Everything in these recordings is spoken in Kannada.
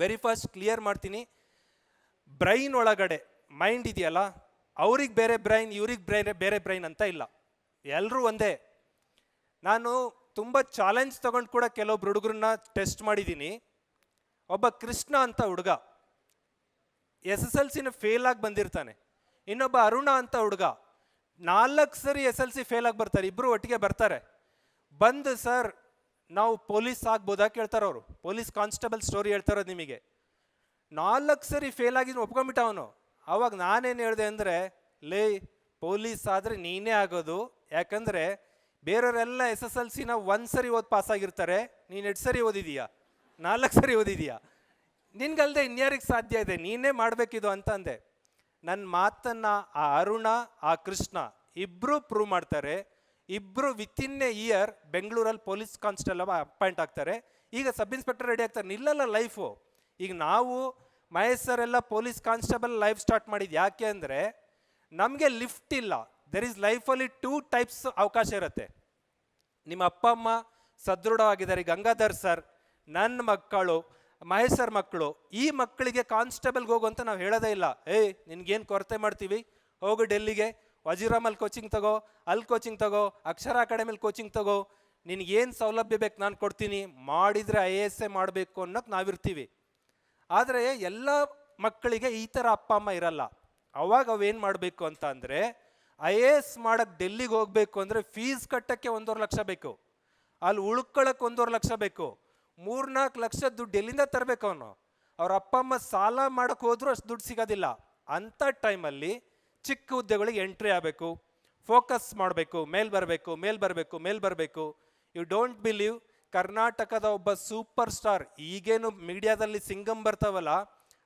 ವೆರಿ ಫಸ್ಟ್ ಕ್ಲಿಯರ್ ಮಾಡ್ತೀನಿ. ಬ್ರೈನ್ ಒಳಗಡೆ ಮೈಂಡ್ ಇದೆಯಲ್ಲ, ಅವ್ರಿಗೆ ಬೇರೆ ಬ್ರೈನ್ ಇವ್ರಿಗೆ ಬ್ರೈನ್ ಬೇರೆ ಬ್ರೈನ್ ಅಂತ ಇಲ್ಲ. ಎಲ್ಲರೂ ಒಂದೇ. ನಾನು ತುಂಬ ಚಾಲೆಂಜ್ ತಗೊಂಡು ಕೂಡ ಕೆಲವೊಬ್ರು ಹುಡುಗರನ್ನ ಟೆಸ್ಟ್ ಮಾಡಿದ್ದೀನಿ. ಒಬ್ಬ ಕೃಷ್ಣ ಅಂತ ಹುಡುಗ ಎಸ್ ಎಸ್ ಎಲ್ ಸಿನ ಫೇಲ್ ಆಗಿ ಬಂದಿರ್ತಾನೆ. ಇನ್ನೊಬ್ಬ ಅರುಣ ಅಂತ ಹುಡುಗ, ನಾಲ್ಕು ಸರಿ ಎಸ್ ಎಲ್ ಸಿ ಫೇಲ್ ಆಗಿ ಬರ್ತಾರೆ ಇಬ್ಬರು ಒಟ್ಟಿಗೆ ಬರ್ತಾರೆ. ಬಂದು, ಸರ್ ನಾವು ಪೊಲೀಸ್ ಆಗ್ಬೋದಾ ಕೇಳ್ತಾರೆ ಅವರು. ಪೊಲೀಸ್ ಕಾನ್ಸ್ಟೇಬಲ್ ಸ್ಟೋರಿ ಹೇಳ್ತಾರೋದು ನಿಮಗೆ. ನಾಲ್ಕು ಸರಿ ಫೇಲ್ ಆಗಿದ್ದು ಒಪ್ಕೊಂಬಿಟ್ಟ ಅವನು. ಅವಾಗ ನಾನೇನು ಹೇಳಿದೆ ಅಂದರೆ, ಲೇ, ಪೊಲೀಸ್ ಆದರೆ ನೀನೇ ಆಗೋದು. ಯಾಕಂದರೆ, ಬೇರೆಯವರೆಲ್ಲ ಎಸ್ ಎಸ್ ಎಲ್ ಸಿನ ಒಂದು ಸರಿ ಓದಿ ಪಾಸ್ ಆಗಿರ್ತಾರೆ. ನೀನು ಎಷ್ಟು ಸರಿ ಓದಿದೀಯಾ? ನಾಲ್ಕು ಸರಿ ಓದಿದೀಯಾ? ನಿನ್ಗಲ್ದೆ ಇನ್ಯಾರಿಗೆ ಸಾಧ್ಯ ಇದೆ? ನೀನೇ ಮಾಡಬೇಕಿದು ಅಂತ ಅಂದೆ. ನನ್ನ ಮಾತನ್ನು ಆ ಅರುಣ, ಆ ಕೃಷ್ಣ ಇಬ್ಬರೂ ಪ್ರೂವ್ ಮಾಡ್ತಾರೆ. ಇಬ್ಬರು ಇನ್ ಎ ಇಯರ್ ಬೆಂಗಳೂರಲ್ಲಿ ಪೊಲೀಸ್ ಕಾನ್ಸ್ಟೇಬಲ್ ಅಪಾಯಿಂಟ್ ಆಗ್ತಾರೆ. ಈಗ ಸಬ್ ಇನ್ಸ್ಪೆಕ್ಟರ್ ರೆಡಿ ಆಗ್ತಾರೆ. ನಿಲ್ಲಲ್ಲ ಲೈಫು ಈಗ ನಾವು ಮಹೇಶ್ ಸರ್ ಎಲ್ಲ ಪೊಲೀಸ್ ಕಾನ್ಸ್ಟೇಬಲ್ ಲೈಫ್ ಸ್ಟಾರ್ಟ್ ಮಾಡಿದ್ದು ಯಾಕೆ ಅಂದರೆ ನಮಗೆ ಲಿಫ್ಟ್ ಇಲ್ಲ. ದೆರ್ ಇಸ್ ಲೈಫಲ್ಲಿ ಟೂ ಟೈಪ್ಸ್ ಅವಕಾಶ ಇರುತ್ತೆ. ನಿಮ್ಮ ಅಪ್ಪ, ಅಮ್ಮ ಸದೃಢವಾಗಿದ್ದಾರೆ. ಗಂಗಾಧರ್ ಸರ್ ನನ್ನ ಮಕ್ಕಳು, ಮಹೇಶ್ ಸರ್ ಮಕ್ಕಳು, ಈ ಮಕ್ಕಳಿಗೆ ಕಾನ್ಸ್ಟೇಬಲ್ಗೆ ಹೋಗು ಅಂತ ನಾವು ಹೇಳೋದೇ ಇಲ್ಲ. ಏಯ್, ನಿನ್ಗೇನು ಕೊರತೆ ಮಾಡ್ತೀವಿ? ಹೋಗು ಡೆಲ್ಲಿಗೆ. ವಜಿರಾಮಲ್ಲಿ ಕೋಚಿಂಗ್ ತಗೋ, ಅಲ್ಲಿ ಕೋಚಿಂಗ್ ತಗೋ, ಅಕ್ಷರ ಅಕಾಡೆಮಿಲಿ ಕೋಚಿಂಗ್ ತಗೋ ನಿನಗೇನು ಸೌಲಭ್ಯ ಬೇಕು ನಾನು ಕೊಡ್ತೀನಿ, ಮಾಡಿದರೆ ಐ ಎ ಎಸ್ ಎ ಮಾಡಬೇಕು ಅನ್ನೋಕ್ಕೆ ನಾವಿರ್ತೀವಿ. ಆದರೆ ಎಲ್ಲ ಮಕ್ಕಳಿಗೆ ಈ ಥರ ಅಪ್ಪ, ಅಮ್ಮ ಇರಲ್ಲ. ಅವಾಗ ಅವೇನು ಮಾಡಬೇಕು ಅಂತ ಅಂದರೆ, ಐ ಎ ಎಸ್ ಮಾಡೋಕ್ಕೆ ಡೆಲ್ಲಿಗೆ ಹೋಗಬೇಕು ಅಂದರೆ ಫೀಸ್ ಕಟ್ಟೋಕ್ಕೆ ಒಂದೂವರೆ ಲಕ್ಷ ಬೇಕು. ಅಲ್ಲಿ ಉಳ್ಕೊಳ್ಳೋಕೆ ಒಂದೂವರೆ ಲಕ್ಷ ಬೇಕು. ಮೂರ್ನಾಲ್ಕು ಲಕ್ಷ ದುಡ್ಡು ಎಲ್ಲಿಂದ ತರಬೇಕು ಅವನು. ಅವ್ರ ಅಪ್ಪ, ಅಮ್ಮ ಸಾಲ ಮಾಡೋಕ್ಕೆ ಹೋದರೂ ಅಷ್ಟು ದುಡ್ಡು ಸಿಗೋದಿಲ್ಲ. ಅಂಥ ಟೈಮಲ್ಲಿ ಚಿಕ್ಕ ಹುದ್ದೆಗಳಿಗೆ ಎಂಟ್ರಿ ಆಗಬೇಕು ಫೋಕಸ್ ಮಾಡಬೇಕು, ಮೇಲ್ ಬರಬೇಕು ಮೇಲ್ ಬರಬೇಕು ಮೇಲ್ ಬರಬೇಕು. ಯು ಡೋಂಟ್ ಬಿಲೀವ್ ಕರ್ನಾಟಕದ ಒಬ್ಬ ಸೂಪರ್ ಸ್ಟಾರ್ ಈಗೇನು ಮೀಡಿಯಾದಲ್ಲಿ ಸಿಂಗಮ್ ಬರ್ತಾವಲ್ಲ,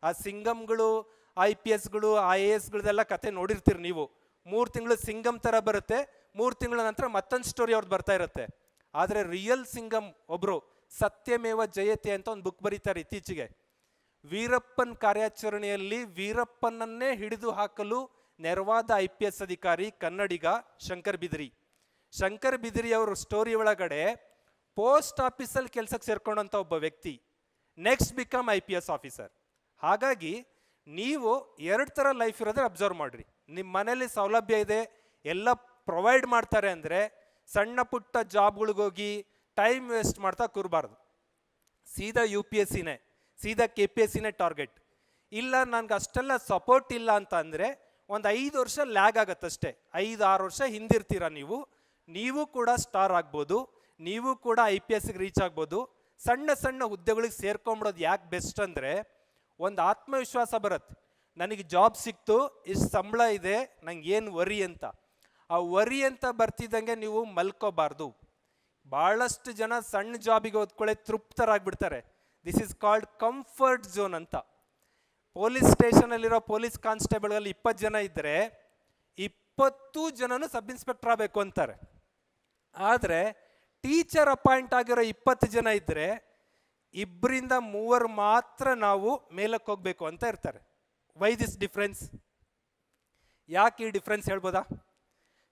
ಆ ಸಿಂಗಮ್ಗಳು ಐ ಪಿ ಎಸ್ಗಳು ಐ ಎ ಎಸ್ಗಳದೆಲ್ಲ ಕತೆ ನೋಡಿರ್ತೀರಿ ನೀವು. ಮೂರು ತಿಂಗಳು ಸಿಂಗಮ್ ಥರ ಬರುತ್ತೆ, ಮೂರು ತಿಂಗಳ ನಂತರ ಮತ್ತೊಂದು ಸ್ಟೋರಿ ಅವ್ರದ್ದು ಬರ್ತಾ ಇರುತ್ತೆ. ಆದರೆ ರಿಯಲ್ ಸಿಂಗಮ್ ಒಬ್ಬರು ಸತ್ಯಮೇವ ಜಯತೆ ಅಂತ ಒಂದು ಬುಕ್ ಬರೀತಾರೆ ಇತ್ತೀಚೆಗೆ. ವೀರಪ್ಪನ್ ಕಾರ್ಯಾಚರಣೆಯಲ್ಲಿ ವೀರಪ್ಪನನ್ನೇ ಹಿಡಿದು ಹಾಕಲು ನೆರವಾದ ಐ ಪಿ ಎಸ್ ಅಧಿಕಾರಿ ಕನ್ನಡಿಗ ಶಂಕರ್ ಬಿದಿರಿ. ಶಂಕರ್ ಬಿದಿರಿ ಅವರ ಸ್ಟೋರಿ ಒಳಗಡೆ ಪೋಸ್ಟ್ ಆಫೀಸಲ್ಲಿ ಕೆಲಸಕ್ಕೆ ಸೇರ್ಕೊಂಡಂಥ ಒಬ್ಬ ವ್ಯಕ್ತಿ next become I P S officer ಹಾಗಾಗಿ ನೀವು ಎರಡು ಥರ ಲೈಫ್ ಇರೋದ್ರೆ ಅಬ್ಸರ್ವ್ ಮಾಡಿರಿ. ನಿಮ್ಮ ಮನೇಲಿ ಸೌಲಭ್ಯ ಇದೆ, ಎಲ್ಲ ಪ್ರೊವೈಡ್ ಮಾಡ್ತಾರೆ ಅಂದರೆ ಸಣ್ಣ ಪುಟ್ಟ ಜಾಬ್ಗಳಿಗೋಗಿ ಟೈಮ್ ವೇಸ್ಟ್ ಮಾಡ್ತಾ ಕೂರಬಾರ್ದು. ಸೀದಾ ಯು ಪಿ ಎಸ್ ಸಿನೇ ಸೀದಾ ಕೆ ಪಿ ಎಸ್ ಸಿನೇ ಟಾರ್ಗೆಟ್ ಇಲ್ಲ, ನನಗೆ ಅಷ್ಟೆಲ್ಲ ಸಪೋರ್ಟ್ ಇಲ್ಲ ಅಂತ ಅಂದರೆ ಒಂದು ಐದು ವರ್ಷ ಲ್ಯಾಗ್ ಆಗತ್ತಷ್ಟೇ. ಐದು, ಆರು ವರ್ಷ ಹಿಂದಿರ್ತೀರ ನೀವು? ನೀವು ಕೂಡ ಸ್ಟಾರ್ ಆಗ್ಬೋದು. ನೀವು ಕೂಡ ಐ ಪಿ ಎಸ್ಗೆ ರೀಚ್ ಆಗ್ಬೋದು. ಸಣ್ಣ ಸಣ್ಣ ಹುದ್ದೆಗಳಿಗೆ ಸೇರ್ಕೊಂಬಿಡೋದು ಯಾಕೆ ಬೆಸ್ಟ್ ಅಂದರೆ, ಒಂದು ಆತ್ಮವಿಶ್ವಾಸ ಬರುತ್ತೆ. ನನಗೆ ಜಾಬ್ ಸಿಕ್ತು, ಇಷ್ಟು ಸಂಬಳ ಇದೆ, ನಂಗೆ ಏನು ವರಿ ಅಂತ. ಆ ವರಿ ಅಂತ ಬರ್ತಿದ್ದಂಗೆ ನೀವು ಮಲ್ಕೋಬಾರ್ದು. ಭಾಳಷ್ಟು ಜನ ಸಣ್ಣ ಜಾಬಿಗೆ ಓದ್ಕೊಳ್ಳೆ ತೃಪ್ತರಾಗ್ಬಿಡ್ತಾರೆ. This is called comfort zone ಅಂತ. ಪೊಲೀಸ್ ಸ್ಟೇಷನಲ್ಲಿರೋ ಪೊಲೀಸ್ ಕಾನ್ಸ್ಟೇಬಲ್ಗಳಲ್ಲಿ ಇಪ್ಪತ್ತು ಜನ ಇದ್ದರೆ ಇಪ್ಪತ್ತು ಜನನು ಸಬ್ ಇನ್ಸ್ಪೆಕ್ಟರ್ ಆಗಬೇಕು ಅಂತಾರೆ. ಆದರೆ ಟೀಚರ್ ಅಪಾಯಿಂಟ್ ಆಗಿರೋ ಇಪ್ಪತ್ತು ಜನ ಇದ್ದರೆ ಇಬ್ಬರಿಂದ ಮೂವರು ಮಾತ್ರ ನಾವು ಮೇಲಕ್ಕೆ ಹೋಗಬೇಕು ಅಂತ ಇರ್ತಾರೆ. ವೈ ದಿಸ್ ಡಿಫ್ರೆನ್ಸ್ ಯಾಕೆ ಈ ಡಿಫ್ರೆನ್ಸ್ ಹೇಳ್ಬೋದಾ?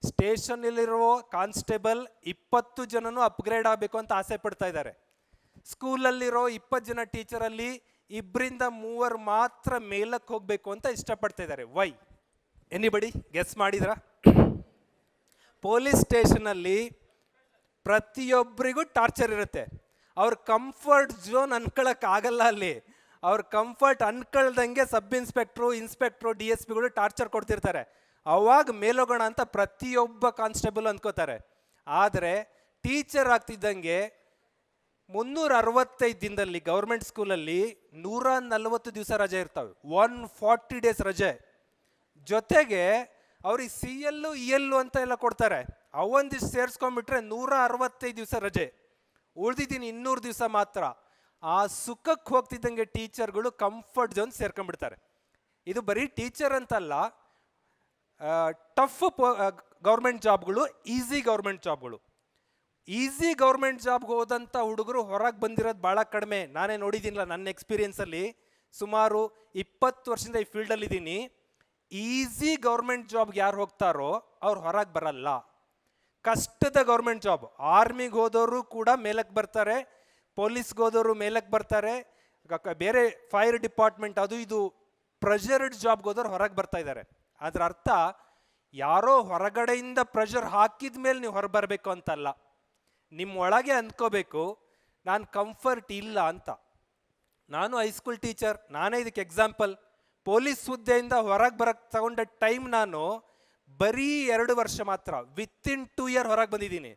ಸ್ಟೇಷನಲ್ಲಿರೋ ಕಾನ್ಸ್ಟೇಬಲ್ ಇಪ್ಪತ್ತು ಜನನು ಅಪ್ಗ್ರೇಡ್ ಆಗಬೇಕು ಅಂತ ಆಸೆ ಪಡ್ತಾ ಇದ್ದಾರೆ. ಸ್ಕೂಲಲ್ಲಿರೋ ಇಪ್ಪತ್ತು ಜನ ಟೀಚರಲ್ಲಿ ಇಬ್ಬರಿಂದ ಮೂವರು ಮಾತ್ರ ಮೇಲಕ್ಕೆ ಹೋಗಬೇಕು ಅಂತ ಇಷ್ಟಪಡ್ತಾ ಇದ್ದಾರೆ ವೈ ಎನಿಬಡಿ ಗೆಸ್ ಮಾಡಿದ್ರ ಪೊಲೀಸ್ ಸ್ಟೇಷನಲ್ಲಿ ಪ್ರತಿಯೊಬ್ಬರಿಗೂ ಟಾರ್ಚರ್ ಇರುತ್ತೆ. ಅವ್ರ ಕಂಫರ್ಟ್ ಝೋನ್ ಅನ್ಕೊಳ್ಳೋಕ್ಕಾಗಲ್ಲ ಅಲ್ಲಿ. ಅವ್ರ ಕಂಫರ್ಟ್ ಅನ್ಕೊಳ್ದಂಗೆ sub inspector inspector D S ಪಿಗಳು ಟಾರ್ಚರ್ ಕೊಡ್ತಿರ್ತಾರೆ. ಅವಾಗ ಮೇಲೋಗೋಣ ಅಂತ ಪ್ರತಿಯೊಬ್ಬ ಕಾನ್ಸ್ಟೇಬಲ್ ಅಂದ್ಕೋತಾರೆ ಆದರೆ ಟೀಚರ್ ಆಗ್ತಿದ್ದಂಗೆ ಮುನ್ನೂರ ಅರವತ್ತೈದು ದಿನದಲ್ಲಿ ಗೌರ್ಮೆಂಟ್ ಸ್ಕೂಲಲ್ಲಿ ನೂರ ನಲವತ್ತು ದಿವಸ ರಜೆ ಇರ್ತವೆ. ಒನ್ ಫಾರ್ಟಿ ಡೇಸ್ ರಜೆ. ಜೊತೆಗೆ ಅವ್ರಿಗೆ ಸಿ ಎಲ್ಲು ಇ ಎಲ್ಲು ಅಂತ ಎಲ್ಲ ಕೊಡ್ತಾರೆ. ಅವೊಂದಿಷ್ಟು ಸೇರಿಸ್ಕೊಂಡ್ಬಿಟ್ರೆ ನೂರ ಅರವತ್ತೈದು ದಿವಸ ರಜೆ. ಉಳ್ದಿದ್ದೀನಿ ಇನ್ನೂರು ದಿವಸ ಮಾತ್ರ. ಆ ಸುಖಕ್ಕೆ ಹೋಗ್ತಿದ್ದಂಗೆ ಟೀಚರ್ಗಳು ಕಂಫರ್ಟ್ ಜೋನ್ ಸೇರ್ಕೊಂಡ್ಬಿಡ್ತಾರೆ. ಇದು ಬರೀ ಟೀಚರ್ ಅಂತಲ್ಲ ಟಫ್ ಗೌರ್ಮೆಂಟ್ ಜಾಬ್ಗಳು ಈಸಿ ಗೌರ್ಮೆಂಟ್ ಜಾಬ್ಗಳು ಈಸಿ ಗೌರ್ಮೆಂಟ್ ಜಾಬ್ಗೆ ಹೋದಂಥ ಹುಡುಗರು ಹೊರಗೆ ಬಂದಿರೋದು ಭಾಳ ಕಡಿಮೆ. ನಾನೇ ನೋಡಿದ್ದೀನಿಲ್ಲ ನನ್ನ ಎಕ್ಸ್ಪೀರಿಯೆನ್ಸಲ್ಲಿ ಸುಮಾರು ಇಪ್ಪತ್ತು ವರ್ಷದಿಂದ ಈ ಫೀಲ್ಡಲ್ಲಿದ್ದೀನಿ ಈಸಿ ಗೌರ್ಮೆಂಟ್ ಜಾಬ್ಗೆ ಯಾರು ಹೋಗ್ತಾರೋ ಅವ್ರು ಹೊರಗೆ ಬರಲ್ಲ. ಕಷ್ಟದ ಗೌರ್ಮೆಂಟ್ ಜಾಬ್. ಆರ್ಮಿಗೆ ಹೋದವರು ಕೂಡ ಮೇಲಕ್ಕೆ ಬರ್ತಾರೆ, ಪೊಲೀಸ್ಗೆ ಹೋದವರು ಮೇಲಕ್ಕೆ ಬರ್ತಾರೆ ಬೇರೆ ಫೈರ್ ಡಿಪಾರ್ಟ್ಮೆಂಟ್ ಅದು ಇದು ಪ್ರೆಷರ್ಡ್ ಜಾಬ್ಗೆ ಹೋದವ್ರು ಹೊರಗೆ ಬರ್ತಾ ಇದ್ದಾರೆ. ಅದರ ಅರ್ಥ, ಯಾರೋ ಹೊರಗಡೆಯಿಂದ ಪ್ರೆಷರ್ ಹಾಕಿದ ಮೇಲೆ ನೀವು ಹೊರಬರಬೇಕು ಅಂತಲ್ಲ. ನಿಮ್ಮ ಒಳಗೆ ಅಂದ್ಕೋಬೇಕು, ನಾನು ಕಂಫರ್ಟ್ ಇಲ್ಲ ಅಂತ. ನಾನು ಹೈಸ್ಕೂಲ್ ಟೀಚರ್ ನಾನೇ ಇದಕ್ಕೆ ಎಕ್ಸಾಂಪಲ್ ಪೊಲೀಸ್ ಹುದ್ದೆಯಿಂದ ಹೊರಗೆ ಬರಕ್ಕೆ ತಗೊಂಡ ಟೈಮ್ ನಾನು ಬರೀ ಎರಡು ವರ್ಷ ಮಾತ್ರ ವಿತ್ ಇನ್ ಟೂ ಇಯರ್ ಹೊರಗೆ ಬಂದಿದ್ದೀನಿ.